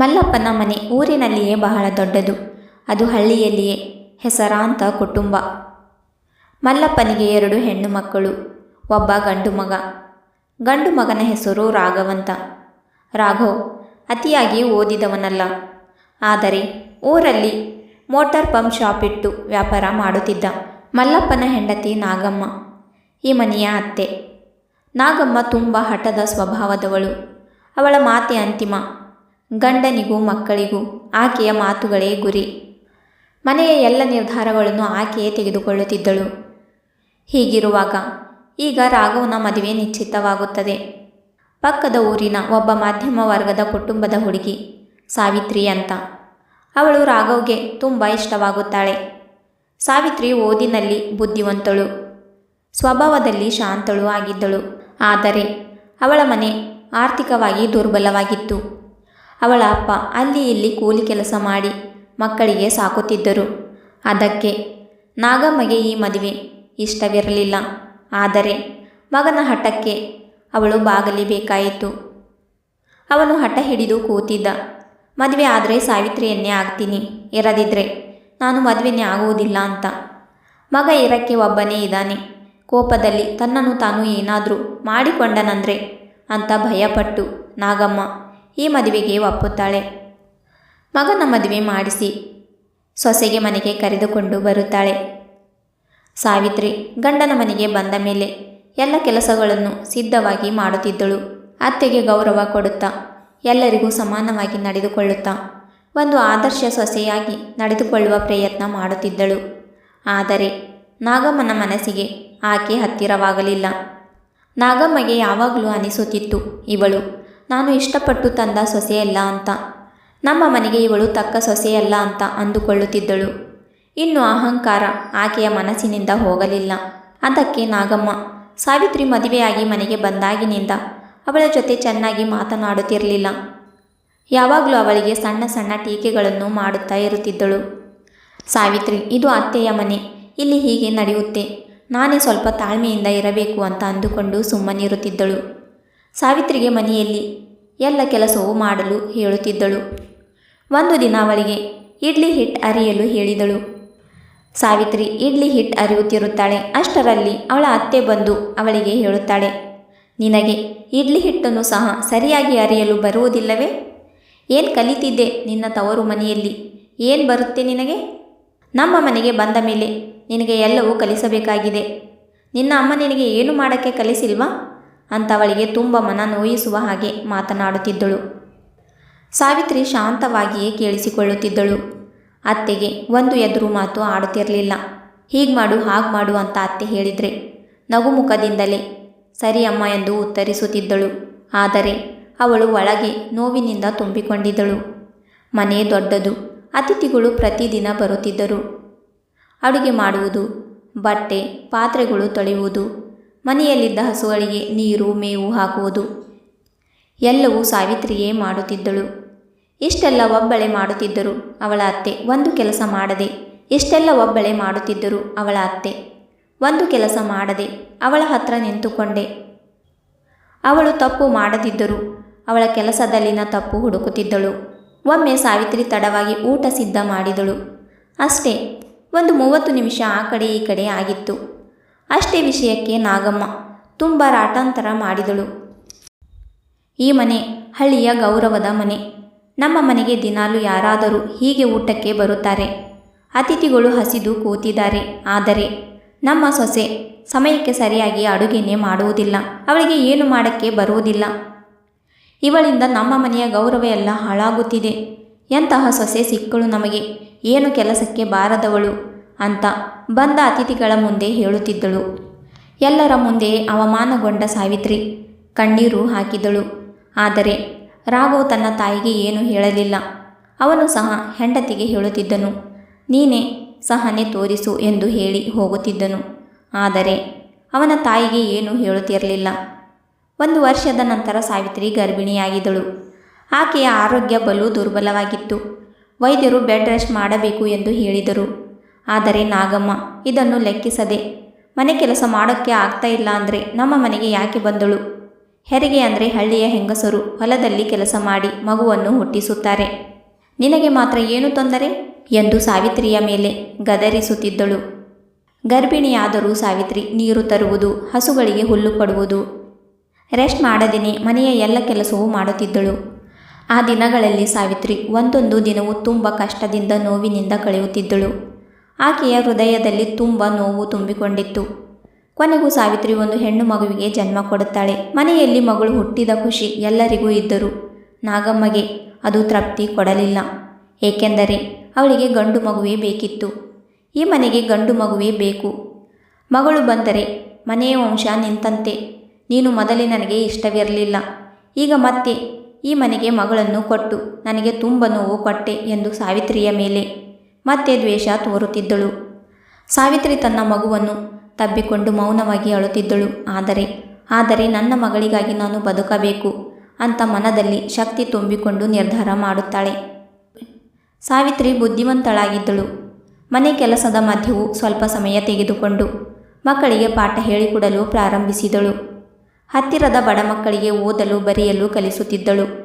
ಮಲ್ಲಪ್ಪನ ಮನೆ ಊರಿನಲ್ಲಿಯೇ ಬಹಳ ದೊಡ್ಡದು. ಅದು ಹಳ್ಳಿಯಲ್ಲಿಯೇ ಹೆಸರಾಂತ ಕುಟುಂಬ. ಮಲ್ಲಪ್ಪನಿಗೆ ಎರಡು ಹೆಣ್ಣು ಮಕ್ಕಳು, ಒಬ್ಬ ಗಂಡು ಮಗ. ಗಂಡು ಮಗನ ಹೆಸರು ರಾಘವಂತ. ರಾಘವ್ ಅತಿಯಾಗಿ ಓದಿದವನಲ್ಲ. ಆದರೆ ಊರಲ್ಲಿ ಮೋಟಾರ್ ಪಂಪ್ ಶಾಪ್ ಇಟ್ಟು ವ್ಯಾಪಾರ ಮಾಡುತ್ತಿದ್ದ ಮಲ್ಲಪ್ಪನ ಹೆಂಡತಿ ನಾಗಮ್ಮ, ಈ ಮನೆಯ ಅತ್ತೆ. ನಾಗಮ್ಮ ತುಂಬ ಹಠದ ಸ್ವಭಾವದವಳು. ಅವಳ ಮಾತೆ ಅಂತಿಮ. ಗಂಡನಿಗೂ ಮಕ್ಕಳಿಗೂ ಆಕೆಯ ಮಾತುಗಳೇ ಗುರಿ. ಮನೆಯ ಎಲ್ಲ ನಿರ್ಧಾರಗಳನ್ನು ಆಕೆಯೇ ತೆಗೆದುಕೊಳ್ಳುತ್ತಿದ್ದಳು. ಹೀಗಿರುವಾಗ ಈಗ ರಾಘವನ ಮದುವೆ ನಿಶ್ಚಿತವಾಗುತ್ತದೆ. ಪಕ್ಕದ ಊರಿನ ಒಬ್ಬ ಮಧ್ಯಮ ವರ್ಗದ ಕುಟುಂಬದ ಹುಡುಗಿ ಸಾವಿತ್ರಿ ಅಂತ. ಅವಳು ರಾಘವ್ಗೆ ತುಂಬ ಇಷ್ಟವಾಗುತ್ತಾಳೆ. ಸಾವಿತ್ರಿ ಓದಿನಲ್ಲಿ ಬುದ್ಧಿವಂತಳು. ಸ್ವಭಾವದಲ್ಲಿ ಶಾಂತಳು ಆಗಿದ್ದಳು. ಆದರೆ ಅವಳ ಮನೆ ಆರ್ಥಿಕವಾಗಿ ದುರ್ಬಲವಾಗಿತ್ತು. ಅವಳ ಅಪ್ಪ ಅಲ್ಲಿ ಇಲ್ಲಿ ಕೂಲಿ ಕೆಲಸ ಮಾಡಿ ಮಕ್ಕಳಿಗೆ ಸಾಕುತ್ತಿದ್ದರು. ಅದಕ್ಕೆ, ನಾಗಮ್ಮಗೆ ಈ ಮದುವೆ ಇಷ್ಟವಿರಲಿಲ್ಲ. ಆದರೆ, ಮಗನ ಹಠಕ್ಕೆ ಅವಳು ಬಾಗಲೇಬೇಕಾಯಿತು ಅವನು ಹಠ ಹಿಡಿದು ಕೂತಿದ್ದ. ಮದುವೆ ಆದರೆ ಸಾವಿತ್ರಿಯನ್ನೇ ಆಗ್ತೀನಿ, ಇರದಿದ್ರೆ ನಾನು ಮದುವೆನೇ ಆಗುವುದಿಲ್ಲ ಅಂತ. ಮಗ ಇರಕ್ಕೆ ಒಬ್ಬನೇ ಇದ್ದಾನೆ. ಕೋಪದಲ್ಲಿ ತನ್ನನ್ನು ತಾನು ಏನಾದರೂ ಮಾಡಿಕೊಂಡನಂದ್ರೆ ಅಂತ ಭಯಪಟ್ಟು ನಾಗಮ್ಮ ಈ ಮದುವೆಗೆ ಒಪ್ಪುತ್ತಾಳೆ. ಮಗನ ಮದುವೆ ಮಾಡಿಸಿ ಸೊಸೆಗೆ ಮನೆಗೆ ಕರೆದುಕೊಂಡು ಬರುತ್ತಾಳೆ. ಸಾವಿತ್ರಿ ಗಂಡನ ಮನೆಗೆ ಬಂದ ಮೇಲೆ ಎಲ್ಲ ಕೆಲಸಗಳನ್ನು ಸಿದ್ಧವಾಗಿ ಮಾಡುತ್ತಿದ್ದಳು. ಅತ್ತೆಗೆ ಗೌರವ ಕೊಡುತ್ತಾ, ಎಲ್ಲರಿಗೂ ಸಮಾನವಾಗಿ ನಡೆದುಕೊಳ್ಳುತ್ತಾ, ಒಂದು ಆದರ್ಶ ಸೊಸೆಯಾಗಿ ನಡೆದುಕೊಳ್ಳುವ ಪ್ರಯತ್ನ ಮಾಡುತ್ತಿದ್ದಳು. ಆದರೆ ನಾಗಮ್ಮನ ಮನಸ್ಸಿಗೆ ಆಕೆ ಹತ್ತಿರವಾಗಲಿಲ್ಲ. ನಾಗಮ್ಮಗೆ ಯಾವಾಗಲೂ ಅನಿಸುತ್ತಿತ್ತು, ಇವಳು ನಾನು ಇಷ್ಟಪಟ್ಟು ತಂದ ಸೊಸೆಯಲ್ಲ ಅಂತ. ನಮ್ಮ ಮನೆಗೆ ಇವಳು ತಕ್ಕ ಸೊಸೆಯಲ್ಲ ಅಂತ ಅಂದುಕೊಳ್ಳುತ್ತಿದ್ದಳು. ಇನ್ನು ಅಹಂಕಾರ ಆಕೆಯ ಮನಸ್ಸಿನಿಂದ ಹೋಗಲಿಲ್ಲ. ಅದಕ್ಕೆ ನಾಗಮ್ಮ, ಸಾವಿತ್ರಿ ಮದುವೆಯಾಗಿ ಮನೆಗೆ ಬಂದಾಗಿನಿಂದ ಅವಳ ಜೊತೆ ಚೆನ್ನಾಗಿ ಮಾತನಾಡುತ್ತಿರಲಿಲ್ಲ. ಯಾವಾಗಲೂ ಅವಳಿಗೆ ಸಣ್ಣ ಸಣ್ಣ ಟೀಕೆಗಳನ್ನು ಮಾಡುತ್ತಾ ಇರುತ್ತಿದ್ದಳು. ಸಾವಿತ್ರಿ, ಇದು ಅತ್ತೆಯ ಮನೆ. ಇಲ್ಲಿ ಹೀಗೆ ನಡೆಯುತ್ತೆ. ನಾನೇ ಸ್ವಲ್ಪ ತಾಳ್ಮೆಯಿಂದ ಇರಬೇಕು ಅಂತ ಅಂದುಕೊಂಡು ಸುಮ್ಮನಿರುತ್ತಿದ್ದಳು. ಸಾವಿತ್ರಿಗೆ ಮನೆಯಲ್ಲಿ ಎಲ್ಲ ಕೆಲಸವೂ ಮಾಡಲು ಹೇಳುತ್ತಿದ್ದಳು. ಒಂದು ದಿನ ಅವಳಿಗೆ, ಇಡ್ಲಿ ಹಿಟ್ ಅರಿಯಲು ಹೇಳಿದಳು. ಸಾವಿತ್ರಿ, ಇಡ್ಲಿ ಹಿಟ್ ಅರಿಯುತ್ತಿರುತ್ತಾಳೆ. ಅಷ್ಟರಲ್ಲಿ ಅವಳ ಅತ್ತೆ ಬಂದು ಅವಳಿಗೆ ಹೇಳುತ್ತಾಳೆ, ನಿನಗೆ ಇಡ್ಲಿ ಹಿಟ್ಟನ್ನು ಸಹ ಸರಿಯಾಗಿ ಅರಿಯಲು ಬರುವುದಿಲ್ಲವೇ? ಏನು ಕಲಿತಿದ್ದೆ ನಿನ್ನ ತವರು ಮನೆಯಲ್ಲಿ? ಏನು ಬರುತ್ತೆ ನಿನಗೆ? ನಮ್ಮ ಮನೆಗೆ ಬಂದ ಮೇಲೆ ನಿನಗೆ ಎಲ್ಲವೂ ಕಲಿಸಬೇಕಾಗಿದೆ. ನಿನ್ನ ಅಮ್ಮ ನಿನಗೆ ಏನು ಮಾಡೋಕ್ಕೆ ಕಲಿಸಿಲ್ವಾ? ಅಂತ ಅವಳಿಗೆ ತುಂಬ ಮನ ನೋಯಿಸುವ ಹಾಗೆ ಮಾತನಾಡುತ್ತಿದ್ದಳು. ಸಾವಿತ್ರಿ ಶಾಂತವಾಗಿಯೇ ಕೇಳಿಸಿಕೊಳ್ಳುತ್ತಿದ್ದಳು. ಅತ್ತೆಗೆ ಒಂದು ಎದುರು ಮಾತು ಆಡುತ್ತಿರಲಿಲ್ಲ. ಹೀಗೆ ಮಾಡು, ಹಾಗೆ ಮಾಡು ಅಂತ ಅತ್ತೆ ಹೇಳಿದರೆ ನಗುಮುಖದಿಂದಲೇ ಸರಿ ಅಮ್ಮ ಎಂದು ಉತ್ತರಿಸುತ್ತಿದ್ದಳು. ಆದರೆ ಅವಳು ಒಳಗೆ ನೋವಿನಿಂದ ತುಂಬಿಕೊಂಡಿದ್ದಳು. ಮನೆ ದೊಡ್ಡದು, ಅತಿಥಿಗಳು ಪ್ರತಿದಿನ ಬರುತ್ತಿದ್ದರು. ಅಡುಗೆ ಮಾಡುವುದು, ಬಟ್ಟೆ, ಪಾತ್ರೆಗಳು ತೊಳೆಯುವುದು ಮನೆಯಲ್ಲಿದ್ದ ಹಸುಗಳಿಗೆ ನೀರು, ಮೇವು ಹಾಕುವುದು. ಎಲ್ಲವೂ ಸಾವಿತ್ರಿಯೇ ಮಾಡುತ್ತಿದ್ದಳು. ಇಷ್ಟೆಲ್ಲ ಒಬ್ಬಳೆ ಮಾಡುತ್ತಿದ್ದರು ಅವಳ ಅತ್ತೆ. ಒಂದು ಕೆಲಸ ಮಾಡದೆ ಇಷ್ಟೆಲ್ಲ ಒಬ್ಬಳೆ ಮಾಡುತ್ತಿದ್ದರು ಅವಳ ಅತ್ತೆ. ಒಂದು ಕೆಲಸ ಮಾಡದೆ ಅವಳ ಹತ್ರ ನಿಂತುಕೊಂಡೆ. ಅವಳು ತಪ್ಪು ಮಾಡದಿದ್ದರು ಅವಳ ಕೆಲಸದಲ್ಲಿನ ತಪ್ಪು ಹುಡುಕುತ್ತಿದ್ದಳು. ಒಮ್ಮೆ ಸಾವಿತ್ರಿ ತಡವಾಗಿ ಊಟ ಸಿದ್ಧ ಮಾಡಿದಳು. ಅಷ್ಟೇ, ಒಂದು ಮೂವತ್ತು ನಿಮಿಷ ಆ ಕಡೆ ಈ ಕಡೆ ಆಗಿತ್ತು. ಅಷ್ಟೇ ವಿಷಯಕ್ಕೆ ನಾಗಮ್ಮ ತುಂಬ ರಾಟಾಂತರ ಮಾಡಿದಳು. ಈ ಮನೆ ಹಳ್ಳಿಯ ಗೌರವದ ಮನೆ. ನಮ್ಮ ಮನೆಗೆ ದಿನಾಲು ಯಾರಾದರೂ ಹೀಗೆ ಊಟಕ್ಕೆ ಬರುತ್ತಾರೆ. ಅತಿಥಿಗಳು ಹಸಿದು ಕೂತಿದ್ದಾರೆ. ಆದರೆ ನಮ್ಮ ಸೊಸೆ ಸಮಯಕ್ಕೆ ಸರಿಯಾಗಿ ಅಡುಗೆನೇ ಮಾಡುವುದಿಲ್ಲ. ಅವಳಿಗೆ ಏನು ಮಾಡಕ್ಕೆ ಬರುವುದಿಲ್ಲ. ಇವಳಿಂದ ನಮ್ಮ ಮನೆಯ ಗೌರವ ಎಲ್ಲ ಹಾಳಾಗುತ್ತಿದೆ. ಎಂತಹ ಸೊಸೆ ಸಿಕ್ಕಳು ನಮಗೆ. ಏನು ಕೆಲಸಕ್ಕೆ ಬಾರದವಳು. ಅಂತ ಬಂದ ಅತಿಥಿಗಳ ಮುಂದೆ ಹೇಳುತ್ತಿದ್ದಳು. ಎಲ್ಲರ ಮುಂದೆ ಅವಮಾನಗೊಂಡ ಸಾವಿತ್ರಿ ಕಣ್ಣೀರು ಹಾಕಿದಳು. ಆದರೆ ರಾಘವ್ ತನ್ನ ತಾಯಿಗೆ ಏನೂ ಹೇಳಲಿಲ್ಲ. ಅವನು ಸಹ ಹೆಂಡತಿಗೆ ಹೇಳುತ್ತಿದ್ದನು. ನೀನೇ ಸಹನೆ ತೋರಿಸು ಎಂದು ಹೇಳಿ ಹೋಗುತ್ತಿದ್ದನು. ಆದರೆ ಅವನ ತಾಯಿಗೆ ಏನೂ ಹೇಳುತ್ತಿರಲಿಲ್ಲ. ಒಂದು ವರ್ಷದ ನಂತರ ಸಾವಿತ್ರಿ ಗರ್ಭಿಣಿಯಾಗಿದ್ದಳು. ಆಕೆಯ ಆರೋಗ್ಯ ಬಲು ದುರ್ಬಲವಾಗಿತ್ತು. ವೈದ್ಯರು ಬೆಡ್ ರೆಸ್ಟ್ ಮಾಡಬೇಕು ಎಂದು ಹೇಳಿದರು. ಆದರೆ ನಾಗಮ್ಮ, ಇದನ್ನು ಲೆಕ್ಕಿಸದೆ, ಮನೆ ಕೆಲಸ ಮಾಡೋಕ್ಕೆ ಆಗ್ತಾ ಇಲ್ಲ ಅಂದರೆ ನಮ್ಮ ಮನೆಗೆ ಯಾಕೆ ಬಂದಳು? ಹೆರಿಗೆ ಅಂದರೆ ಹಳ್ಳಿಯ ಹೆಂಗಸರು, ಹೊಲದಲ್ಲಿ ಕೆಲಸ ಮಾಡಿ ಮಗುವನ್ನು ಹುಟ್ಟಿಸುತ್ತಾರೆ. ನಿನಗೆ ಮಾತ್ರ ಏನು ತೊಂದರೆ? ಎಂದು ಸಾವಿತ್ರಿಯ ಮೇಲೆ ಗದರಿಸುತ್ತಿದ್ದಳು. ಗರ್ಭಿಣಿಯಾದರೂ ಸಾವಿತ್ರಿ ನೀರು ತರುವುದು, ಹಸುಗಳಿಗೆ ಹುಲ್ಲು ಕೊಡುವುದು. ರೆಸ್ಟ್ ಮಾಡದೇನೆ ಮನೆಯ ಎಲ್ಲ ಕೆಲಸವೂ ಮಾಡುತ್ತಿದ್ದಳು. ಆ ದಿನಗಳಲ್ಲಿ ಸಾವಿತ್ರಿ ಒಂದೊಂದು ದಿನವೂ ತುಂಬ ಕಷ್ಟದಿಂದ ನೋವಿನಿಂದ ಕಳೆಯುತ್ತಿದ್ದಳು. ಆಕೆಯ ಹೃದಯದಲ್ಲಿ ತುಂಬ ನೋವು ತುಂಬಿಕೊಂಡಿತ್ತು. ಕೊನೆಗೂ ಸಾವಿತ್ರಿ ಒಂದು ಹೆಣ್ಣು ಮಗುವಿಗೆ ಜನ್ಮ ಕೊಡುತ್ತಾಳೆ. ಮನೆಯಲ್ಲಿ ಮಗಳು ಹುಟ್ಟಿದ ಖುಷಿ ಎಲ್ಲರಿಗೂ ಇದ್ದರು. ನಾಗಮ್ಮಗೆ ಅದು ತೃಪ್ತಿ ಕೊಡಲಿಲ್ಲ. ಏಕೆಂದರೆ ಅವಳಿಗೆ ಗಂಡು ಮಗುವೇ ಬೇಕಿತ್ತು. ಈ ಮನೆಗೆ ಗಂಡು ಮಗುವೇ ಬೇಕು. ಮಗಳು ಬಂದರೆ ಮನೆಯ ವಂಶ ನಿಂತಂತೆ. ನೀನು ಮೊದಲೇ ನನಗೆ ಇಷ್ಟವಿರಲಿಲ್ಲ. ಈಗ ಮತ್ತೆ ಈ ಮನೆಗೆ ಮಗಳನ್ನು ಕೊಟ್ಟು ನನಗೆ ತುಂಬ ನೋವು ಕೊಟ್ಟೆ ಎಂದು ಸಾವಿತ್ರಿಯ ಮೇಲೆ ಮತ್ತೆ ದ್ವೇಷ ತೋರುತ್ತಿದ್ದಳು. ಸಾವಿತ್ರಿ ತನ್ನ ಮಗುವನ್ನು ತಬ್ಬಿಕೊಂಡು ಮೌನವಾಗಿ ಅಳುತ್ತಿದ್ದಳು. ಆದರೆ ಆದರೆ ನನ್ನ ಮಗಳಿಗಾಗಿ ನಾನು ಬದುಕಬೇಕು ಅಂತ ಮನದಲ್ಲಿ ಶಕ್ತಿ ತುಂಬಿಕೊಂಡು ನಿರ್ಧಾರ ಮಾಡುತ್ತಾಳೆ. ಸಾವಿತ್ರಿ ಬುದ್ಧಿವಂತಳಾಗಿದ್ದಳು. ಮನೆ ಕೆಲಸದ ಮಧ್ಯವು ಸ್ವಲ್ಪ ಸಮಯ ತೆಗೆದುಕೊಂಡು ಮಕ್ಕಳಿಗೆ ಪಾಠ ಹೇಳಿಕೊಡಲು ಪ್ರಾರಂಭಿಸಿದಳು. ಹತ್ತಿರದ ಬಡ ಮಕ್ಕಳಿಗೆ ಓದಲು, ಬರೆಯಲು ಕಲಿಸುತ್ತಿದ್ದಳು.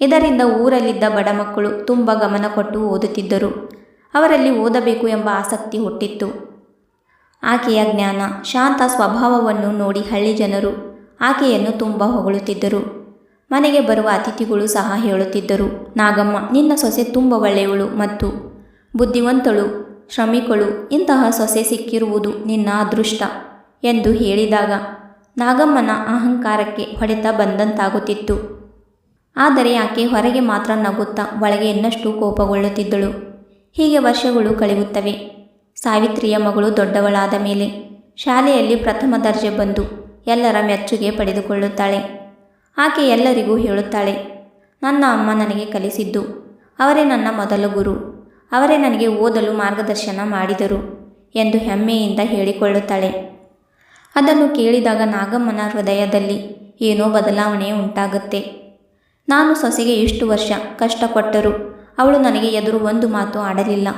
ಇದರಿಂದ ಊರಲ್ಲಿದ್ದ ಬಡ ಮಕ್ಕಳು ತುಂಬ ಗಮನ ಕೊಟ್ಟು ಓದುತ್ತಿದ್ದರು. ಅವರಲ್ಲಿ ಓದಬೇಕು ಎಂಬ ಆಸಕ್ತಿ ಹುಟ್ಟಿತ್ತು. ಆಕೆಯ ಜ್ಞಾನ, ಶಾಂತ ಸ್ವಭಾವವನ್ನು ನೋಡಿ ಹಳ್ಳಿ ಜನರು ಆಕೆಯನ್ನು ತುಂಬ ಹೊಗಳುತ್ತಿದ್ದರು. ಮನೆಗೆ ಬರುವ ಅತಿಥಿಗಳು ಸಹ ಹೇಳುತ್ತಿದ್ದರು, ನಾಗಮ್ಮ, ನಿನ್ನ ಸೊಸೆ ತುಂಬ ಒಳ್ಳೆಯವಳು ಮತ್ತು ಬುದ್ಧಿವಂತಳು, ಶ್ರಮಿಕಳು, ಇಂತಹ ಸೊಸೆ ಸಿಕ್ಕಿರುವುದು ನಿನ್ನ ಅದೃಷ್ಟ ಎಂದು ಹೇಳಿದಾಗ ನಾಗಮ್ಮನ ಅಹಂಕಾರಕ್ಕೆ ಹೊಡೆತ ಬಂದಂತಾಗುತ್ತಿತ್ತು. ಆದರೆ ಆಕೆ ಹೊರಗೆ ಮಾತ್ರ ನಗುತ್ತಾ ಒಳಗೆ ಇನ್ನಷ್ಟು ಕೋಪಗೊಳ್ಳುತ್ತಿದ್ದಳು. ಹೀಗೆ ವರ್ಷಗಳು ಕಳೆಯುತ್ತವೆ. ಸಾವಿತ್ರಿಯ ಮಗಳು ದೊಡ್ಡವಳಾದ ಮೇಲೆ ಶಾಲೆಯಲ್ಲಿ ಪ್ರಥಮ ದರ್ಜೆ ಬಂದು ಎಲ್ಲರ ಮೆಚ್ಚುಗೆ ಪಡೆದುಕೊಳ್ಳುತ್ತಾಳೆ. ಆಕೆ ಎಲ್ಲರಿಗೂ ಹೇಳುತ್ತಾಳೆ, ನನ್ನ ಅಮ್ಮ ನನಗೆ ಕಲಿಸಿದ್ದು. ಅವರೇ ನನ್ನ ಮೊದಲ ಗುರು. ಅವರೇ ನನಗೆ ಓದಲು ಮಾರ್ಗದರ್ಶನ ಮಾಡಿದರು ಎಂದು ಹೆಮ್ಮೆಯಿಂದ ಹೇಳಿಕೊಳ್ಳುತ್ತಾಳೆ. ಅದನ್ನು ಕೇಳಿದಾಗ ನಾಗಮ್ಮನ ಹೃದಯದಲ್ಲಿ ಏನೋ ಬದಲಾವಣೆ ಉಂಟಾಗುತ್ತೆ. ನಾನು ಸೊಸೆಗೆ ಎಷ್ಟು ವರ್ಷ ಕಷ್ಟಪಟ್ಟರು, ಅವಳು ನನಗೆ ಎದುರು ಒಂದು ಮಾತು ಆಡಲಿಲ್ಲ.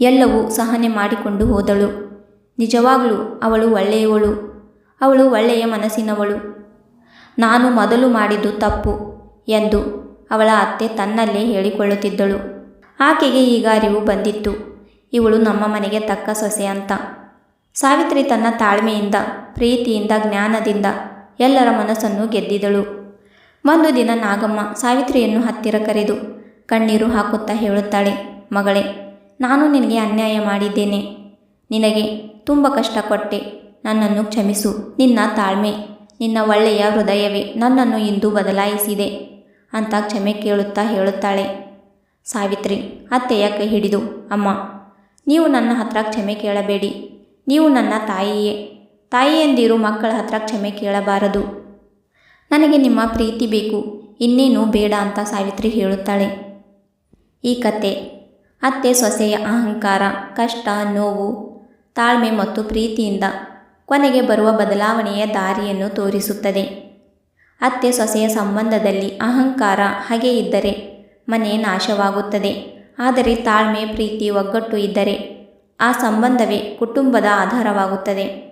ಎಲ್ಲವೂ ಸಹನೆ ಮಾಡಿಕೊಂಡು ಹೋದಳು. ನಿಜವಾಗಲೂ ಅವಳು ಒಳ್ಳೆಯವಳು, ಅವಳು ಒಳ್ಳೆಯ ಮನಸ್ಸಿನವಳು. ನಾನು ಮೊದಲು ಮಾಡಿದ್ದು ತಪ್ಪು ಎಂದು ಅವಳ ಅತ್ತೆ ತನ್ನಲ್ಲೇ ಹೇಳಿಕೊಳ್ಳುತ್ತಿದ್ದಳು. ಆಕೆಗೆ ಈಗ ಅರಿವು ಬಂದಿತ್ತು. ಇವಳು ನಮ್ಮ ಮನೆಗೆ ತಕ್ಕ ಸೊಸೆ ಅಂತ. ಸಾವಿತ್ರಿ ತನ್ನ ತಾಳ್ಮೆಯಿಂದ, ಪ್ರೀತಿಯಿಂದ, ಜ್ಞಾನದಿಂದ ಎಲ್ಲರ ಮನಸ್ಸನ್ನು ಗೆದ್ದಿದಳು. ಒಂದು ದಿನ ನಾಗಮ್ಮ ಸಾವಿತ್ರಿಯನ್ನು ಹತ್ತಿರ ಕರೆದು, ಕಣ್ಣೀರು ಹಾಕುತ್ತಾ ಹೇಳುತ್ತಾಳೆ, ಮಗಳೇ, ನಾನು ನಿನಗೆ ಅನ್ಯಾಯ ಮಾಡಿದ್ದೇನೆ. ನಿನಗೆ ತುಂಬ ಕಷ್ಟ ಕೊಟ್ಟೆ ನನ್ನನ್ನು ಕ್ಷಮಿಸು. ನಿನ್ನ ತಾಳ್ಮೆ, ನಿನ್ನ ಒಳ್ಳೆಯ ಹೃದಯವೇ ನನ್ನನ್ನು ಇಂದು ಬದಲಾಯಿಸಿದೆ ಅಂತ ಕ್ಷಮೆ ಕೇಳುತ್ತಾ ಹೇಳುತ್ತಾಳೆ. ಸಾವಿತ್ರಿ ಅತ್ತೆಯ ಕೈ ಹಿಡಿದು, ಅಮ್ಮ, ನೀವು ನನ್ನ ಹತ್ರ ಕ್ಷಮೆ ಕೇಳಬೇಡಿ. ನೀವು ನನ್ನ ತಾಯಿಯೇ. ತಾಯಿಯಂದಿರು ಮಕ್ಕಳ ಹತ್ರ ಕ್ಷಮೆ ಕೇಳಬಾರದು. ನನಗೆ ನಿಮ್ಮ ಪ್ರೀತಿ ಬೇಕು, ಇನ್ನೇನು ಬೇಡ ಅಂತ ಸಾವಿತ್ರಿ ಹೇಳುತ್ತಾಳೆ. ಈ ಕತೆ, ಅತ್ತೆ ಸೊಸೆಯ ಅಹಂಕಾರ, ಕಷ್ಟ, ನೋವು, ತಾಳ್ಮೆ ಮತ್ತು ಪ್ರೀತಿಯಿಂದ ಕೊನೆಗೆ ಬರುವ ಬದಲಾವಣೆಯ ದಾರಿಯನ್ನು ತೋರಿಸುತ್ತದೆ. ಅತ್ತೆ ಸೊಸೆಯ ಸಂಬಂಧದಲ್ಲಿ ಅಹಂಕಾರ ಹಾಗೆ ಇದ್ದರೆ ಮನೆ ನಾಶವಾಗುತ್ತದೆ. ಆದರೆ ತಾಳ್ಮೆ, ಪ್ರೀತಿ ಒಗ್ಗಟ್ಟು ಇದ್ದರೆ ಆ ಸಂಬಂಧವೇ ಕುಟುಂಬದ ಆಧಾರವಾಗುತ್ತದೆ.